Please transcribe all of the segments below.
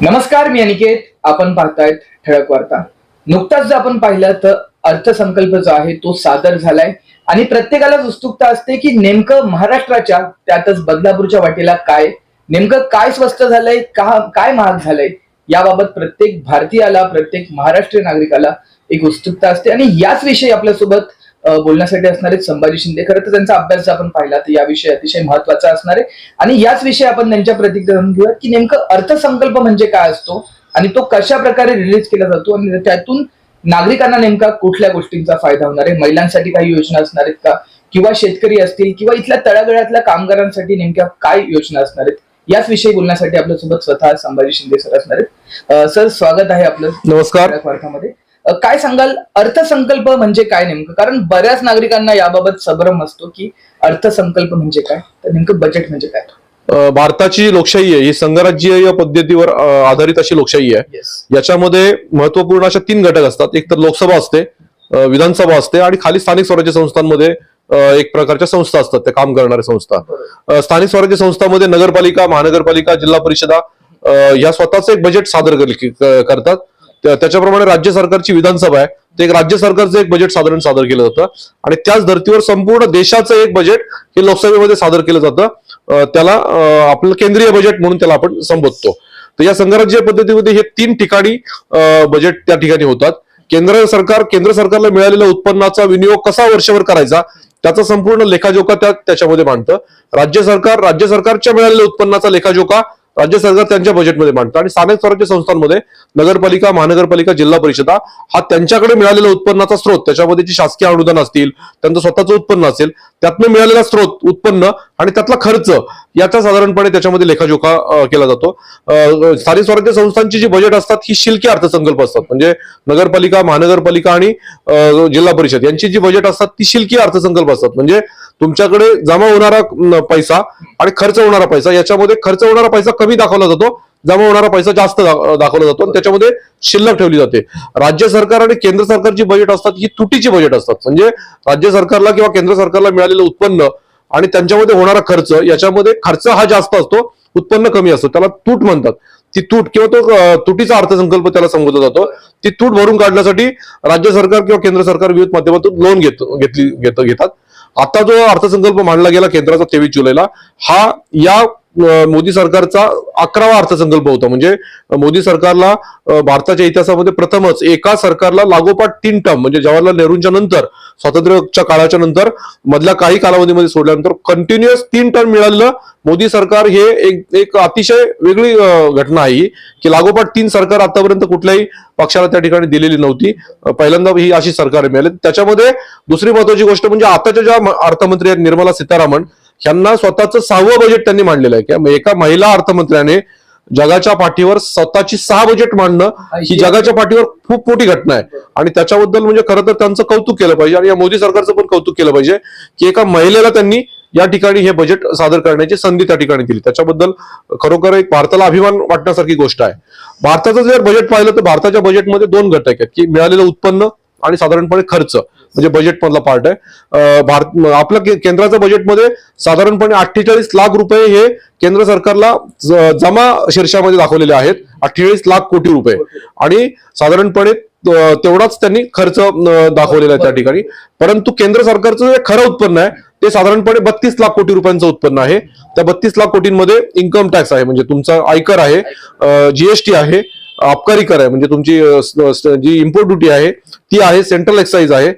नमस्कार मी अनिकेत. आपण पाहतायत ठळक वार्ता. नुकताच जर आपण पाहिलं तर अर्थसंकल्प जो आहे तो सादर झालाय. आणि प्रत्येकालाच उत्सुकता असते की नेमकं महाराष्ट्राच्या त्यातच बदलापूरच्या वाटेला काय? नेमकं काय स्वस्त झालंय? का काय महाग झालंय? याबाबत प्रत्येक भारतीयाला प्रत्येक महाराष्ट्रीय नागरिकाला एक उत्सुकता असते. आणि याच विषयी आपल्यासोबत बोलण्यासाठी असणारे संभाजी शिंदे. खरं तर त्यांचा अभ्यास जर आपण पाहिला तर या विषयी अतिशय महत्त्वाचा असणार आहे. आणि याच विषयी आपण त्यांच्या प्रतिक्रिया घेऊया की नेमकं अर्थसंकल्प म्हणजे काय असतो आणि तो कशा प्रकारे रिलीज केला जातो आणि त्यातून नागरिकांना नेमका कुठल्या गोष्टींचा फायदा होणार आहे? महिलांसाठी काही योजना असणार आहेत का? किंवा शेतकरी असतील किंवा इथल्या तळागळ्यातल्या कामगारांसाठी नेमक्या काय योजना असणार आहेत? याच विषयी बोलण्यासाठी आपल्यासोबत स्वतः संभाजी शिंदे सर असणार आहेत. सर स्वागत आहे आपलं नमस्कार. काय सांगाल? अर्थसंकल्प म्हणजे काय नेमकं? कारण बऱ्याच नागरिकांना याबाबत संभ्रम असतो की अर्थसंकल्प म्हणजे काय? तर नेमकं बजेट म्हणजे काय? भारताची लोकशाही आहे. ही संघराज्यीय पद्धतीवर आधारित अशी लोकशाही आहे. याच्यामध्ये महत्त्वपूर्ण अशा तीन घटक असतात. एक तर लोकसभा असते विधानसभा असते आणि खाली स्थानिक स्वराज्य संस्थांमध्ये एक प्रकारच्या संस्था असतात. त्या काम करणाऱ्या संस्था. स्थानिक स्वराज्य संस्थांमध्ये नगरपालिका महानगरपालिका जिल्हा परिषदा या स्वतःच एक बजेट सादर करतात. त्याच्याप्रमाणे राज्य सरकारची विधानसभा आहे. ते एक राज्य सरकारचं एक बजेट साधारण सादर केलं जातं. आणि त्याच धर्तीवर संपूर्ण देशाचं एक बजेट हे लोकसभेमध्ये सादर केलं जातं. त्याला आपलं केंद्रीय बजेट म्हणून त्याला आपण संबोधतो. तर या संघराज्य पद्धतीमध्ये हे तीन ठिकाणी बजेट त्या ठिकाणी होतात. केंद्र सरकार केंद्र सरकारला मिळालेल्या उत्पन्नाचा विनियोग कसा वर्षभर करायचा त्याचा संपूर्ण लेखाजोखा त्या त्याच्यामध्ये मांडतं. राज्य सरकार राज्य सरकारच्या मिळालेल्या उत्पन्नाचा लेखाजोखा राज्य सरकार त्यांच्या बजेटमध्ये मांडतं. आणि स्थानिक स्वराज्य संस्थांमध्ये नगरपालिका महानगरपालिका जिल्हा परिषदा हा त्यांच्याकडे मिळालेला उत्पन्नाचा स्रोत त्याच्यामध्ये जी शासकीय अनुदान असतील त्यांचं स्वतःचं उत्पन्न असेल त्यातनं मिळालेला स्रोत उत्पन्न आणि त्यातला खर्च याचा साधारणपणे त्याच्यामध्ये लेखाजोखा केला जातो. स्थानिक स्वराज्य संस्थांची जी बजेट असतात ही शिल्की अर्थसंकल्प असतात. म्हणजे नगरपालिका महानगरपालिका आणि जिल्हा परिषद यांची जी बजेट असतात ती शिल्की अर्थसंकल्प असतात. म्हणजे तुमच्याकडे जमा होणारा पैसा आणि खर्च होणारा पैसा याच्यामध्ये खर्च होणारा पैसा कमी दाखवला जातो जमा होणारा पैसा जास्त दाखवला जातो आणि त्याच्यामध्ये शिल्लक ठेवली जाते. राज्य सरकार आणि केंद्र सरकारची बजेट असतात ही तुटीची बजेट असतात. म्हणजे राज्य सरकारला किंवा केंद्र सरकारला मिळालेलं उत्पन्न आणि त्यांच्यामध्ये होणारा खर्च याच्यामध्ये खर्च हा जास्त असतो उत्पन्न कमी असतं. त्याला तूट म्हणतात. ती तूट किंवा तो तुटीचा अर्थसंकल्प त्याला संबोधला जातो. ती तूट भरून काढण्यासाठी राज्य सरकार किंवा केंद्र सरकार विविध माध्यमातून लोन घेत घेतली घेत घेतात. आता जो अर्थसंकल्प मांडला गेला केंद्राचा तेवीस जुलैला हा या मोदी सरकारचा अकरावा अर्थसंकल्प होता. म्हणजे मोदी सरकारला भारताच्या इतिहासामध्ये प्रथमच एका सरकारला लागोपाठ तीन टर्म म्हणजे जवाहरलाल नेहरूंच्या नंतर स्वातंत्र्याच्या काळाच्या नंतर मधल्या काही कालावधीमध्ये सोडल्यानंतर कंटिन्युअस तीन टर्म मिळालेलं मोदी सरकार हे एक एक अतिशय वेगळी घटना आहे की लागोपाठ तीन सरकार आतापर्यंत कुठल्याही पक्षाला त्या ठिकाणी दिलेली नव्हती. पहिल्यांदा ही अशी सरकार मिळाली. त्याच्यामध्ये दुसरी महत्वाची गोष्ट म्हणजे आताच्या ज्या अर्थमंत्री आहेत निर्मला सीतारामन यांना स्वतःचं सहावं बजेट त्यांनी मांडलेलं आहे. किंवा एका महिला अर्थमंत्र्याने जगाच्या पाठीवर स्वतःची सहा बजेट मांडणं ही जगाच्या पाठीवर खूप मोठी घटना आहे. आणि त्याच्याबद्दल म्हणजे खरं तर त्यांचं कौतुक केलं पाहिजे आणि या मोदी सरकारचं पण कौतुक केलं पाहिजे की एका महिलेला त्यांनी या ठिकाणी हे बजेट सादर करण्याची संधी त्या ठिकाणी दिली. त्याच्याबद्दल खरोखर एक भारताला अभिमान वाटण्यासारखी गोष्ट आहे. भारताचं जर बजेट पाहिलं तर भारताच्या बजेटमध्ये दोन घटक आहेत की मिळालेलं उत्पन्न आणि साधारणपणे खर्च म्हणजे बजेट मधला पार्ट आहे. भारत आपल्या के- केंद्राच्या बजेटमध्ये साधारणपणे अठ्ठेचाळीस लाख रुपये हे केंद्र सरकारला जमा शीर्षामध्ये दाखवलेले आहेत. अठ्ठेचाळीस लाख कोटी रुपये. आणि साधारणपणे तेवढाच त्यांनी खर्च दाखवलेला आहे त्या ठिकाणी. परंतु केंद्र सरकारचं जे खरं उत्पन्न आहे ते साधारणपणे बत्तीस लाख कोटी रुपयांचं उत्पन्न आहे. त्या बत्तीस लाख कोटींमध्ये इन्कम टॅक्स आहे. म्हणजे तुमचा आयकर आहे जीएसटी आहे अबकारी कर आहे. म्हणजे तुमची जी इम्पोर्ट ड्युटी आहे ती आहे सेंट्रल एक्साईज आहे.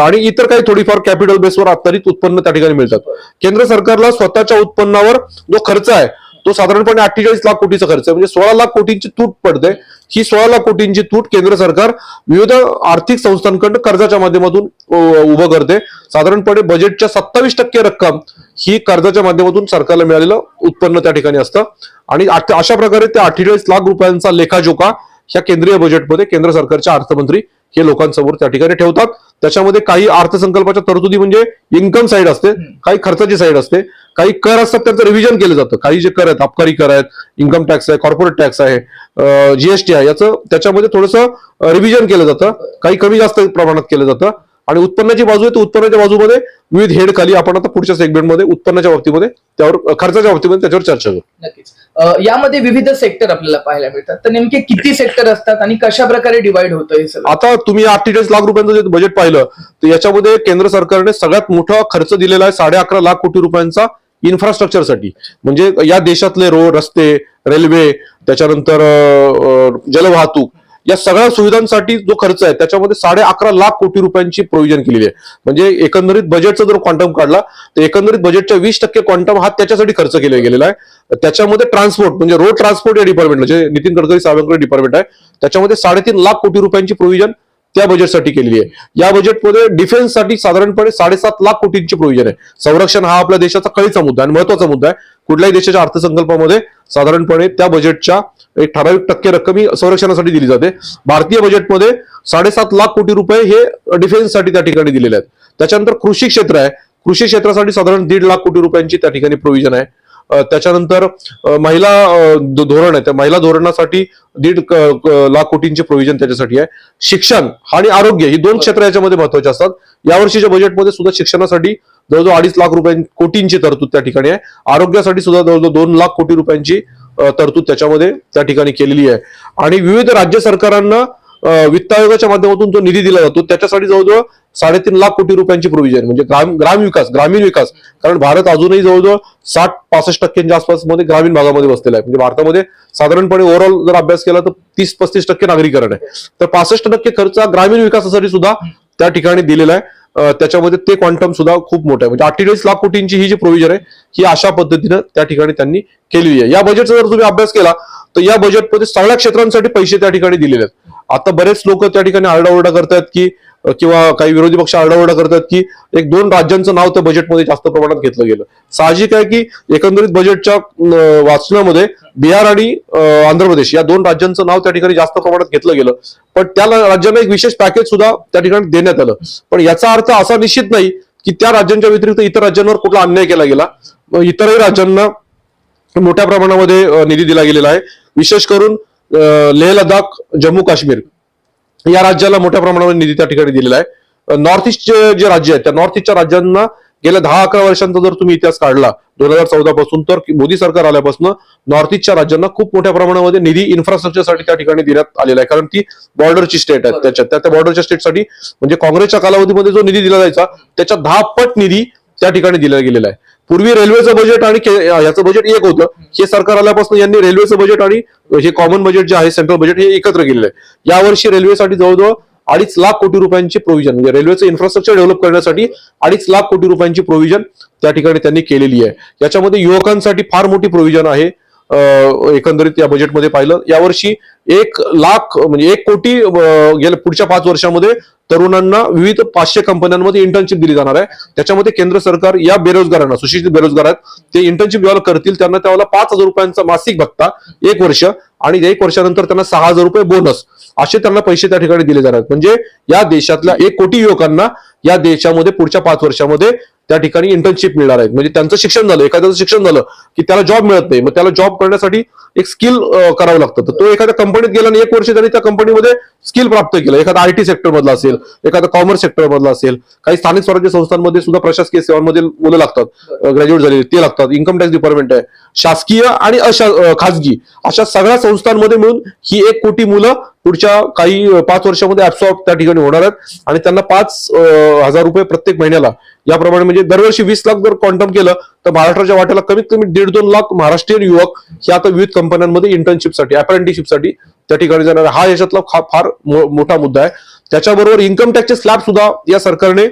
आणि इतर काही थोडीफार कॅपिटल बेसवर आधारित उत्पन्न त्या ठिकाणी मिळतात. केंद्र सरकारला स्वतःच्या उत्पन्नावर जो खर्च आहे तो साधारणपणे अठ्ठेचाळीस लाख कोटीचा खर्च आहे. म्हणजे सोळा लाख कोटींची तूट पडते. ही सोळा लाख कोटींची तूट केंद्र सरकार विविध आर्थिक संस्थांकडून कर्जाच्या माध्यमातून उभं करते. साधारणपणे बजेटच्या सत्तावीस टक्के रक्कम ही कर्जाच्या माध्यमातून सरकारला मिळालेलं उत्पन्न त्या ठिकाणी असतं. आणि अशा प्रकारे ते अठ्ठेचाळीस लाख रुपयांचा लेखाजोखा ह्या केंद्रीय बजेटमध्ये केंद्र सरकारचे अर्थमंत्री हे लोकांसमोर त्या ठिकाणी ठेवतात. त्याच्यामध्ये काही अर्थसंकल्पाच्या तरतुदी म्हणजे इन्कम साईड असते काही खर्चाची साईड असते काही कर असतात त्यांचं रिव्हिजन केलं जातं. काही जे कर आहेत अबकारी कर आहेत इन्कम टॅक्स आहे कॉर्पोरेट टॅक्स आहे जीएसटी आहे याचं त्याच्यामध्ये थोडंसं रिव्हिजन केलं जातं. काही कमी जास्त प्रमाणात केलं जातं. आणि उत्पन्नाची बाजू आहे तर उत्पन्नाच्या बाजूमध्ये विविध हेड खाली आपण आता पुढच्या सेगमेंटमध्ये उत्पन्नाच्या बाबतीमध्ये त्यावर खर्चाच्या बाबतीमध्ये त्याच्यावर चर्चा करू. नक्कीच. यामध्ये विविध सेक्टर आपल्याला पाहायला मिळतात. तर नेमके किती सेक्टर असतात आणि कशा प्रकारे डिवाइड होतं हे सगळं? आता तुम्ही अठ्ठेचाळीस लाख रुपयांचं जे बजेट पाहिलं तर याच्यामध्ये केंद्र सरकारने सगळ्यात मोठा खर्च दिलेला आहे साडे अकरा लाख कोटी रुपयांचा इन्फ्रास्ट्रक्चरसाठी म्हणजे या देशातले रोड रस्ते रेल्वे त्याच्यानंतर जलवाहतूक या सगळ्या सुविधांसाठी जो खर्च आहे त्याच्यामध्ये साडे अकरा लाख कोटी रुपयांची प्रोव्हिजन केलेली आहे. म्हणजे एकंदरीत बजेटचा जर क्वांटम काढला तर एकंदरीत बजेटच्या वीस टक्के क्वांटम हा त्याच्यासाठी खर्च केला गेलेला आहे. त्याच्यामध्ये ट्रान्सपोर्ट म्हणजे रोड ट्रान्सपोर्ट या डिपार्टमेंट जे नितीन गडकरी साहेबांकडे डिपार्टमेंट आहे त्याच्यामध्ये साडेतीन लाख कोटी रुपयांची प्रोव्हिजन त्या बजेटसाठी केलेली आहे. या बजेटमध्ये डिफेन्ससाठी साधारणपणे साडेसात लाख कोटींची प्रोविजन आहे. संरक्षण हा आपल्या देशाचा कळीचा मुद्दा आणि महत्त्वाचा मुद्दा आहे. कुठल्याही देशाच्या अर्थसंकल्पामध्ये साधारणपणे त्या बजेटच्या एक ठराविक टक्के रक्कम ही संरक्षणासाठी दिली जाते. भारतीय बजेटमध्ये साडेसात लाख कोटी रुपये हे डिफेन्ससाठी त्या ठिकाणी दिलेले आहेत. त्याच्यानंतर कृषी क्षेत्र आहे. कृषी क्षेत्रासाठी साधारण दीड लाख कोटी रुपयांची त्या ठिकाणी प्रोव्हिजन आहे. त्याच्यानंतर महिला धोरण आहे. त्या महिला धोरणासाठी दीड लाख कोटींचे प्रोव्हिजन त्याच्यासाठी आहे. शिक्षण आणि आरोग्य ही दोन क्षेत्र याच्यामध्ये महत्त्वाचे असतात. यावर्षीच्या बजेटमध्ये सुद्धा शिक्षणासाठी जवळजवळ अडीच लाख रुपयां कोटींची तरतूद त्या ठिकाणी आहे. आरोग्यासाठी सुद्धा जवळजवळ दोन लाख कोटी रुपयांची तरतूद त्याच्यामध्ये त्या ठिकाणी केलेली आहे. आणि विविध राज्य सरकारांना वित्त आयोगाच्या माध्यमातून जो निधी दिला जातो त्याच्यासाठी जवळजवळ साडेतीन लाख कोटी रुपयांची प्रोव्हिजन म्हणजे ग्राम ग्राम विकास ग्रामीण विकास. कारण भारत अजूनही जवळजवळ साठ पासष्ट टक्क्यांच्या आसपासमध्ये ग्रामीण भागामध्ये बसलेला आहे. म्हणजे भारतामध्ये साधारणपणे ओव्हरऑल जर अभ्यास केला तर तीस पस्तीस टक्के नागरीकरण आहे. तर पासष्ट टक्के खर्च ग्रामीण विकासासाठी सुद्धा त्या ठिकाणी दिलेला आहे. त्याच्यामध्ये ते क्वांटम सुद्धा खूप मोठं आहे. म्हणजे अठ्ठेचाळीस लाख कोटींची ही जी प्रोव्हिजन आहे ही अशा पद्धतीनं त्या ठिकाणी त्यांनी केलेली आहे. या बजेटचा जर तुम्ही अभ्यास केला तर या बजेटमध्ये सगळ्या क्षेत्रांसाठी पैसे त्या ठिकाणी दिलेले आहेत. आता बरेच लोक त्या ठिकाणी आरडाओरडा करतात की किंवा काही विरोधी पक्ष आरडाओरडा करतात की एक दोन राज्यांचं नाव त्या बजेटमध्ये जास्त प्रमाणात घेतलं गेलं. साहजिक आहे की एकंदरीत बजेटच्या वाचण्यामध्ये बिहार आणि आंध्र प्रदेश या दोन राज्यांचं नाव त्या ठिकाणी जास्त प्रमाणात घेतलं गेलं. पण त्या राज्यांना एक विशेष पॅकेज सुद्धा त्या ठिकाणी देण्यात आलं. पण याचा अर्थ असा निश्चित नाही की त्या राज्यांच्या व्यतिरिक्त इतर राज्यांवर कुठला अन्याय केला गेला. इतरही राज्यांना मोठ्या प्रमाणामध्ये निधी दिला गेलेला आहे. विशेष करून लेह लडाख जम्मू काश्मीर या राज्याला मोठ्या प्रमाणावर निधी त्या ठिकाणी दिलेला आहे. नॉर्थ ईस्टचे जे राज्य आहेत त्या नॉर्थ ईस्टच्या राज्यांना गेल्या दहा अकरा वर्षांचा जर तुम्ही इतिहास काढला दोन हजार चौदा पासून तर मोदी सरकार आल्यापासून नॉर्थ ईस्टच्या राज्यांना खूप मोठ्या प्रमाणामध्ये निधी इन्फ्रास्ट्रक्चरसाठी त्या ठिकाणी देण्यात आलेला आहे. कारण ती बॉर्डरची स्टेट आहे त्याच्यात. त्या त्या बॉर्डरच्या स्टेटसाठी म्हणजे काँग्रेसच्या कालावधीमध्ये जो निधी दिला जायचा त्याच्या दहा पट निधी त्या ठिकाणी दिला गेलेला आहे. पूर्वी रेल्वेचं बजेट आणि याचं बजेट एक होतं. हे सरकार आल्यापासून यांनी रेल्वेचं बजेट आणि हे कॉमन बजेट जे आहे सेंट्रल बजेट हे एकत्र केलेलं आहे. यावर्षी रेल्वेसाठी जवळजवळ अडीच लाख कोटी रुपयांची प्रोव्हिजन म्हणजे रेल्वेचं इन्फ्रास्ट्रक्चर डेव्हलप करण्यासाठी अडीच लाख कोटी रुपयांची प्रोव्हिजन त्या ठिकाणी त्यांनी केलेली आहे. याच्यामध्ये युवकांसाठी फार मोठी प्रोव्हिजन आहे. एकंदरीत या बजेटमध्ये पाहिलं. यावर्षी एक लाख म्हणजे एक कोटी गेल्या पुढच्या पाच वर्षामध्ये तरुणांना विविध पाचशे कंपन्यांमध्ये इंटर्नशिप दिली जाणार आहे. त्याच्यामध्ये केंद्र सरकार या बेरोजगारांना सुशिक्षित बेरोजगार आहेत ते इंटर्नशिप जेव्हा करतील त्यांना त्यावेळेला पाच हजार रुपयांचा मासिक भत्ता एक वर्ष आणि एक वर्षानंतर त्यांना सहा हजार रुपये बोनस असे त्यांना पैसे त्या ठिकाणी दिले जाणार आहेत. म्हणजे या देशातल्या एक कोटी युवकांना या देशामध्ये पुढच्या पाच वर्षामध्ये त्या ठिकाणी इंटर्नशिप मिळणार आहेत. म्हणजे त्यांचं शिक्षण झालं एखाद्याचं शिक्षण झालं की त्याला जॉब मिळत नाही मग त्याला जॉब करण्यासाठी एक स्किल करावं लागतं. तर तो एखाद्या कंपनीत गेला आणि एक वर्ष त्यांनी त्या कंपनीमध्ये स्किल प्राप्त केलं. एखादा आयटी सेक्टर मधला असेल एखादा कॉमर्स सेक्टर मधला असेल काही स्थानिक स्वराज्य संस्थांमध्ये सुद्धा प्रशासकीय सेवांमध्ये मुलं लागतात ग्रॅज्युएट झालेले ते लागतात. इन्कम टॅक्स डिपार्टमेंट आहे. शासकीय आणि अशा खाजगी अशा सगळ्या संस्थांमध्ये मिळून ही एक कोटी मुलं पुढच्या काही पाच वर्षामध्ये ऍब्सॉर्ब त्या ठिकाणी होणार आहेत. आणि त्यांना पाच हजार रुपये प्रत्येक महिन्याला. याप्रमाणे म्हणजे दरवर्षी वीस लाख जर क्वांटम केलं तर महाराष्ट्राच्या वाट्याला कमीत कमी दीड दोन लाख महाराष्ट्रीयन युवक हे आता विविध कंपन्यांमध्ये इंटर्नशिपसाठी अप्रेंटिसशिपसाठी त्या ठिकाणी जाणार हा याच्यातला फार मो- मोठा मुद्दा आहे. त्याच्याबरोबर इन्कम टॅक्सचे स्लॅब सुद्धा या सरकारने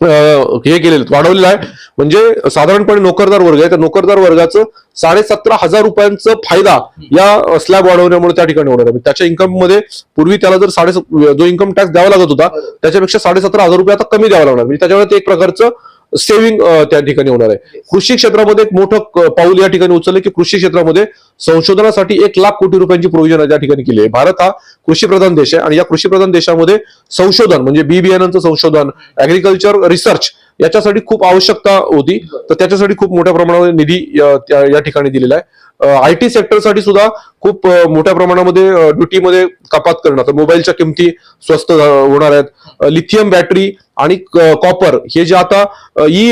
हे केलेले वाढवलेलं आहे. म्हणजे साधारणपणे नोकरदार वर्ग आहे. त्या नोकरदार वर्गाचं साडे सतरा हजार रुपयांचा फायदा या स्लॅब वाढवण्यामुळे त्या ठिकाणी होणार आहे. म्हणजे त्याच्या इन्कममध्ये पूर्वी त्याला जर साडे जो इन्कम टॅक्स द्यावा लागत होता त्याच्यापेक्षा साडे सतरा हजार रुपये आता कमी द्यावा लागणार. म्हणजे त्याच्यामुळे ते एक प्रकारचं सेव्हिंग त्या ठिकाणी होणार आहे. कृषी क्षेत्रामध्ये एक मोठं पाऊल या ठिकाणी उचललं की कृषी क्षेत्रामध्ये संशोधनासाठी एक लाख कोटी रुपयांची प्रोव्हिजन त्या ठिकाणी केली आहे. भारत हा कृषी प्रधान देश आहे आणि या कृषी प्रधान देशामध्ये संशोधन म्हणजे बी बियाणांचं संशोधन अॅग्रिकल्चर रिसर्च याच्यासाठी खूप आवश्यकता होती. तर त्याच्यासाठी खूप मोठ्या प्रमाणावर निधी या ठिकाणी दिलेला आहे. आय टी सेक्टरसाठी सुद्धा खूप मोठ्या प्रमाणामध्ये ड्युटीमध्ये कपात करणं. आता मोबाईलच्या किमती स्वस्त होणार आहेत. लिथियम बॅटरी आणि कॉपर हे जे आता ई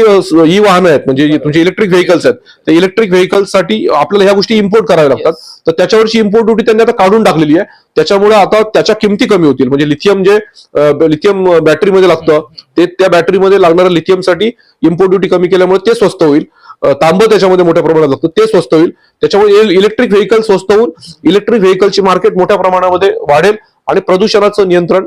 ई वाहनं आहेत म्हणजे तुमचे इलेक्ट्रिक व्हेकल्स आहेत. तर इलेक्ट्रिक व्हेकल्ससाठी आपल्याला ह्या गोष्टी इम्पोर्ट कराव्या लागतात. तर त्याच्यावरची इम्पोर्ट ड्युटी त्यांनी आता काढून टाकलेली आहे. त्याच्यामुळे आता त्याच्या किमती कमी होतील. म्हणजे लिथियम जे लिथियम बॅटरीमध्ये लागतं ते त्या बॅटरीमध्ये लागणाऱ्या लिथियमसाठी इम्पोर्ट ड्युटी कमी केल्यामुळे ते स्वस्त होईल. तांबं त्याच्यामध्ये मोठ्या प्रमाणात लागतं. ते स्वस्त होईल. त्याच्यामुळे इलेक्ट्रिक व्हेकल स्वस्त होऊन इलेक्ट्रिक व्हेकलची मार्केट मोठ्या प्रमाणामध्ये वाढेल आणि प्रदूषणाचं नियंत्रण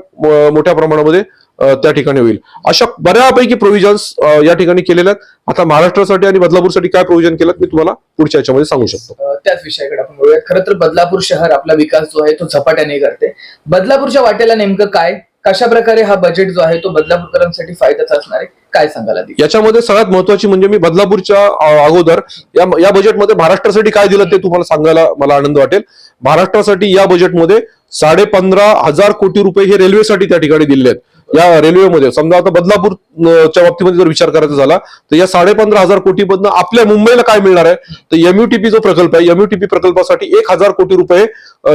मोठ्या प्रमाणामध्ये त्या ठिकाणी होईल. अशा बऱ्यापैकी प्रोव्हिजन्स या ठिकाणी केलेल्या आहेत. आता महाराष्ट्रासाठी आणि बदलापूरसाठी काय प्रोव्हिजन केलं मी तुम्हाला पुढच्या याच्यामध्ये सांगू शकतो. त्याच विषयाकडे आपण बोलूया खरं तर बदलापूर शहर आपला विकास जो आहे तो झपाट्याने करते. बदलापूरच्या वाटेला नेमकं काय? कशा प्रकारे हा बजेट जो आहे तो बदलापूरकरांसाठी फायद्याचा असणार आहे? काय सांगायला याच्यामध्ये सगळ्यात महत्वाची म्हणजे मी बदलापूरच्या अगोदर या या बजेटमध्ये महाराष्ट्रासाठी काय दिलं ते तुम्हाला सांगायला मला आनंद वाटेल. महाराष्ट्रासाठी या बजेटमध्ये साडे पंधरा हजार कोटी रुपये हे रेल्वेसाठी त्या ठिकाणी दिले आहेत. या रेल्वेमध्ये समजा आता बदलापूरच्या बाबतीमध्ये जर विचार करायचा झाला तर या साडे पंधरा हजार कोटीमधनं आपल्या मुंबईला काय मिळणार आहे? तर एमयूटीपी जो प्रकल्प आहे एमयूटीपी प्रकल्पासाठी एक हजार कोटी रुपये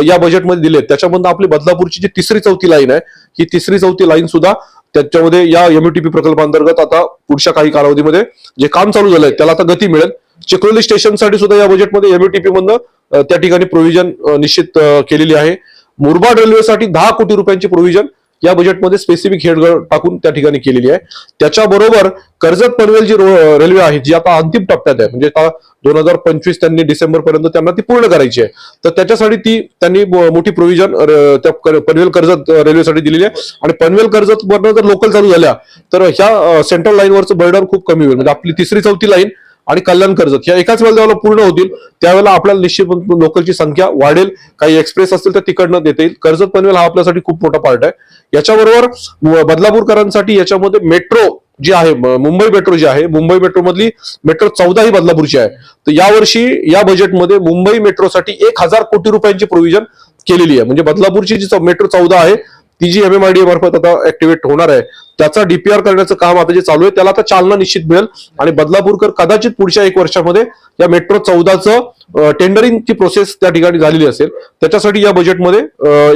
या बजेटमध्ये दिले त्याच्यामधनं आपली बदलापूरची जी तिसरी चौथी लाईन आहे ही तिसरी चौथी लाईन सुद्धा त्याच्यामध्ये या एमयूटीपी प्रकल्पांतर्गत आता पुढच्या काही कालावधीमध्ये जे काम चालू झालंय त्याला आता गती मिळेल. चिखलोली स्टेशनसाठी सुद्धा या बजेटमध्ये एमयूटीपी मधनं त्या ठिकाणी प्रोव्हिजन निश्चित केलेली आहे. मुरबाड रेल्वेसाठी दहा कोटी रुपयांची प्रोव्हिजन या बजेटमध्ये स्पेसिफिक हेड टाकून त्या ठिकाणी केलेली आहे. त्याच्याबरोबर कर्जत पनवेल जी रेल्वे आहे जी आता अंतिम टप्प्यात आहे म्हणजे आता दोन हजार पंचवीस त्यांनी डिसेंबर पर्यंत त्यांना ती पूर्ण करायची आहे. तर त्याच्यासाठी ती त्यांनी मोठी प्रोव्हिजन त्या पनवेल कर्जत रेल्वेसाठी दिलेली आहे. आणि पनवेल कर्जत वरनं जर लोकल चालू झाल्या तर ह्या सेंट्रल लाईनवरचं बर्डन खूप कमी होईल. म्हणजे आपली तिसरी चौथी लाईन आणि कल्याण कर्जत. ह्या एकाच वेळेला जेव्हा पूर्ण होतील. त्यावेळेला आपल्याला निश्चित लोकलची संख्या वाढेल. काही एक्सप्रेस असतील तर तिकडनं देता येईल. कर्जत पनवेल हा आपल्यासाठी खूप मोठा पार्ट आहे. याच्याबरोबर बदलापूरकरांसाठी याच्यामध्ये मेट्रो जी आहे मुंबई मेट्रो जी आहे मुंबई मेट्रो मधली मेट्रो चौदा ही बदलापूरची आहे. तर यावर्षी या बजेटमध्ये मुंबई मेट्रोसाठी एक हजार कोटी रुपयांची प्रोव्हिजन केलेली आहे. म्हणजे बदलापूरची जी मेट्रो चौदा आहे ती जी एमएमआयडी मार्फत आता ऍक्टिव्हेट होणार आहे त्याचा डीपीआर करण्याचं काम आता जे चालू आहे त्याला आता चालना निश्चित मिळेल. आणि बदलापूरकर कदाचित पुढच्या एक वर्षामध्ये या मेट्रो चौदाचं टेंडरिंगची प्रोसेस त्या ठिकाणी झालेली असेल. त्याच्यासाठी या बजेटमध्ये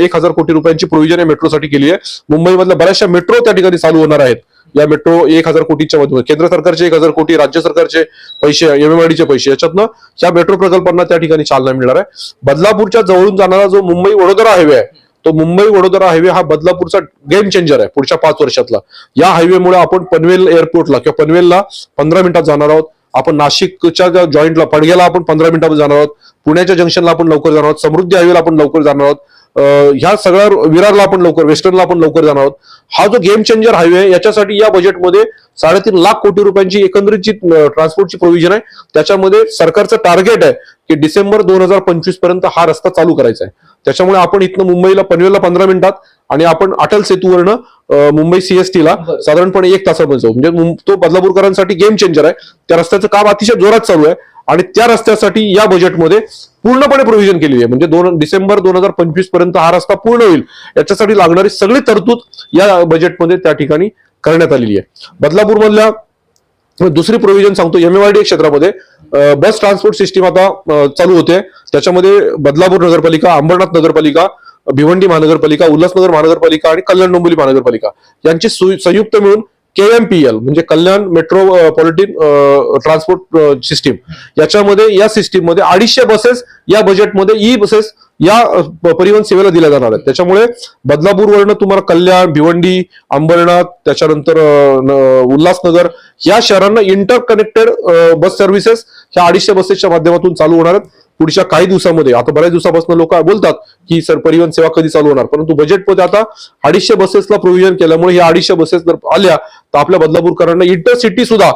एक हजार कोटी रुपयांची प्रोव्हिजन या मेट्रोसाठी केली आहे. मुंबईमधल्या बऱ्याचशा मेट्रो त्या ठिकाणी चालू होणार आहेत. या मेट्रो एक हजार कोटीच्या मध्ये केंद्र सरकारचे एक हजार कोटी राज्य सरकारचे पैसे एमएमआयडीचे पैसे याच्यातनं या मेट्रो प्रकल्पांना त्या ठिकाणी चालना मिळणार आहे. बदलापूरच्या जवळून जाणारा जो मुंबई वडोदरा हायवे आहे तो मुंबई वडोदरा हायवे हा बदलापूरचा गेम चेंजर आहे पुढच्या पाच वर्षातला. या हायवेमुळे आपण पनवेल एअरपोर्टला किंवा पनवेलला पंधरा मिनिटात जाणार आहोत. आपण नाशिकच्या जॉईंटला पडग्याला आपण पंधरा मिनिटात जाणार आहोत. पुण्याच्या जंक्शनला आपण लवकर जाणार आहोत. समृद्धी हायवेला आपण लवकर जाणार आहोत. ह्या सगळ्या विरारला आपण लवकर वेस्टर्नला आपण लवकर जाणार आहोत. हा जो गेम चेंजर हायवे आहे याच्यासाठी या बजेटमध्ये साडेतीन लाख कोटी रुपयांची एकंदरीत जी ट्रान्सपोर्टची प्रोव्हिजन आहे. त्याच्यामध्ये सरकारचं टार्गेट आहे की डिसेंबर दोन हजार पंचवीसपर्यंत हा रस्ता चालू करायचा आहे. त्याच्यामुळे आपण इथनं मुंबईला पनवेलला पंधरा मिनिटात आणि आपण अटल सेतूवरनं मुंबई सीएसटी ला बरं. साधारणपणे एक तासामध्ये जाऊ. म्हणजे मुं- तो बदलापूरकरांसाठी गेम चेंजर आहे. त्या रस्त्याचं काम अतिशय जोरात चालू आहे. आणि त्या रस्त्यासाठी या बजेटमध्ये पूर्णपणे प्रोव्हिजन केलेली आहे. म्हणजे दोन डिसेंबर दोन हजार पंचवीसपर्यंत हा रस्ता पूर्ण होईल. याच्यासाठी लागणारी सगळी तरतूद या बजेटमध्ये त्या ठिकाणी करण्यात आलेली आहे. बदलापूरमधल्या दुसरी प्रोव्हिजन सांगतो एमएमआयडी क्षेत्रामध्ये. बस ट्रान्सपोर्ट सिस्टीम आता चालू होते. त्याच्यामध्ये बदलापूर नगरपालिका अंबरनाथ नगरपालिका भिवंडी महानगरपालिका उल्हासनगर महानगरपालिका आणि कल्याण डोंबिवली महानगरपालिका यांची संयुक्त मिळून केएमपीएल म्हणजे कल्याण मेट्रोपॉलिटन ट्रान्सपोर्ट सिस्टीम याच्यामध्ये या सिस्टीममध्ये अडीचशे बसेस या बजेटमध्ये ई बसेस या परिवहन सेवेला दिल्या जाणार आहेत. त्याच्यामुळे बदलापूरवरनं तुम्हाला कल्याण भिवंडी अंबरनाथ त्याच्यानंतर उल्हासनगर या शहरांना इंटर कनेक्टेड बस सर्व्हिसेस ह्या अडीचशे बसेसच्या माध्यमातून चालू होणार आहेत. पुढच्या काही दिवसामध्ये आता बऱ्याच दिवसापासून लोक बोलतात की सर परिवहन सेवा कधी चालू होणार? परंतु बजेटमध्ये आता अडीचशे बसेसला प्रोव्हिजन केल्यामुळे या अडीचशे बसेस जर आल्या तर आपल्या बदलापूरकरांना इंटरसिटी सुद्धा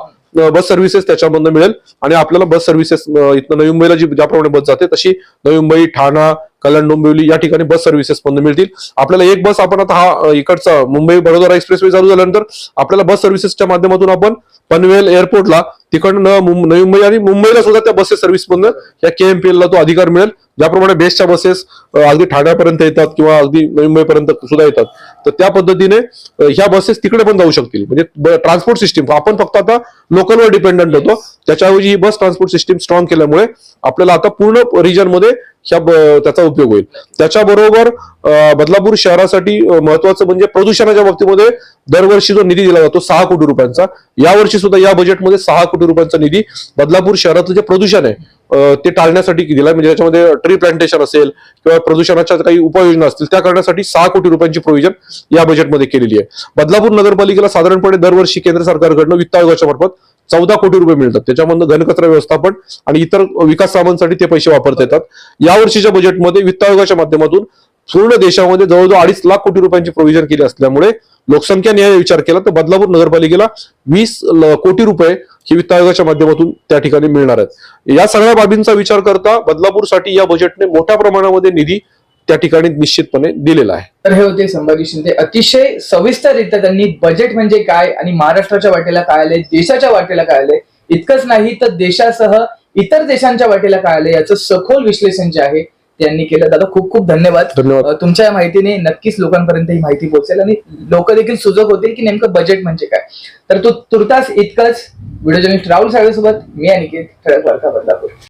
बस सर्व्हिसेस त्याच्यामधनं मिळेल. आणि आपल्याला बस सर्व्हिसेस इथं नवी मुंबईला जी ज्याप्रमाणे बस जाते तशी नवी मुंबई ठाणा कल्याण डोंबिवली या ठिकाणी बस सर्व्हिसेस पण मिळतील. आपल्याला एक बस आपण आता हा इकडचा मुंबई बडोदरा एक्सप्रेस वे चालू झाल्यानंतर आपल्याला बस सर्व्हिसेसच्या माध्यमातून आपण पनवेल एअरपोर्टला तिकडनं नवी मुंबई आणि मुंबईला सुद्धा त्या बसेस सर्व्हिस बंद या केएमपीएल ला तो अधिकार मिळेल. ज्याप्रमाणे बेस्टच्या बसेस अगदी ठाण्यापर्यंत येतात किंवा अगदी नवी मुंबईपर्यंत सुद्धा येतात. तर त्या पद्धतीने ह्या बसेस तिकडे पण जाऊ शकतील. म्हणजे ट्रान्सपोर्ट सिस्टीम आपण फक्त आता लोकलवर डिपेंडंट होतो. त्याच्याऐवजी ही बस ट्रान्सपोर्ट सिस्टीम स्ट्रॉंग केल्यामुळे आपल्याला आता पूर्ण रिजनमध्ये ह्या त्याचा उपयोग होईल. त्याच्याबरोबर बदलापूर शहरासाठी महत्वाचं म्हणजे प्रदूषणाच्या बाबतीमध्ये दरवर्षी जो निधी दिला जातो सहा कोटी रुपयांचा. यावर्षी सुद्धा या बजेटमध्ये सहा कोटी रुपयांचा निधी बदलापूर शहरातलं जे प्रदूषण आहे ते टाळण्यासाठी दिला म्हणजे त्याच्यामध्ये ट्री प्लांटेशन असेल किंवा प्रदूषणाच्या काही उपाययोजना असतील त्या करण्यासाठी सहा कोटी रुपयांची प्रोव्हिजन या बजेटमध्ये केलेली आहे. बदलापूर नगरपालिकेला साधारणपणे दरवर्षी केंद्र सरकारकडनं वित्त आयोगाच्या मार्फत चौदा कोटी रुपये मिळतात. त्याच्यामधनं घनकचरा व्यवस्थापन आणि इतर विकास कामांसाठी ते पैसे वापरता येतात. यावर्षीच्या बजेटमध्ये वित्त आयोगाच्या माध्यमातून पूर्ण देशामध्ये जवळजवळ अडीच लाख कोटी रुपयांची प्रोव्हिजन केली असल्यामुळे लोकसंख्या न्याय विचार केला तर बदलापूर नगरपालिकेला वीस कोटी रुपये ही वित्त आयोगाच्या माध्यमातून त्या ठिकाणी मिळणार आहेत. या सगळ्या बाबींचा विचार करता बदलापूरसाठी या बजेटने मोठ्या प्रमाणामध्ये निधी त्या ठिकाणी निश्चितपणे दिलेला आहे. तर हे होते संभाजी शिंदे. अतिशय सविस्तररित्या त्यांनी बजेट म्हणजे काय आणि महाराष्ट्राच्या वाटेला काय आले देशाच्या वाटेला काय आले इतकंच नाही तर देशासह इतर देशांच्या वाटेला काय आले याचं सखोल विश्लेषण जे आहे त्यांनी केलं. दादा खूप खूप धन्यवाद. तुमच्या या माहितीने नक्कीच लोकांपर्यंत ही माहिती पोहोचेल आणि लोक देखील सुजक होतील की नेमकं बजेट म्हणजे काय. तर तू तुर्तास इतकंच. व्हिडिओ जर्नलिस्ट राहुल साळवेसोबत मी अनिकेत ठळक वार्ता बदलापूर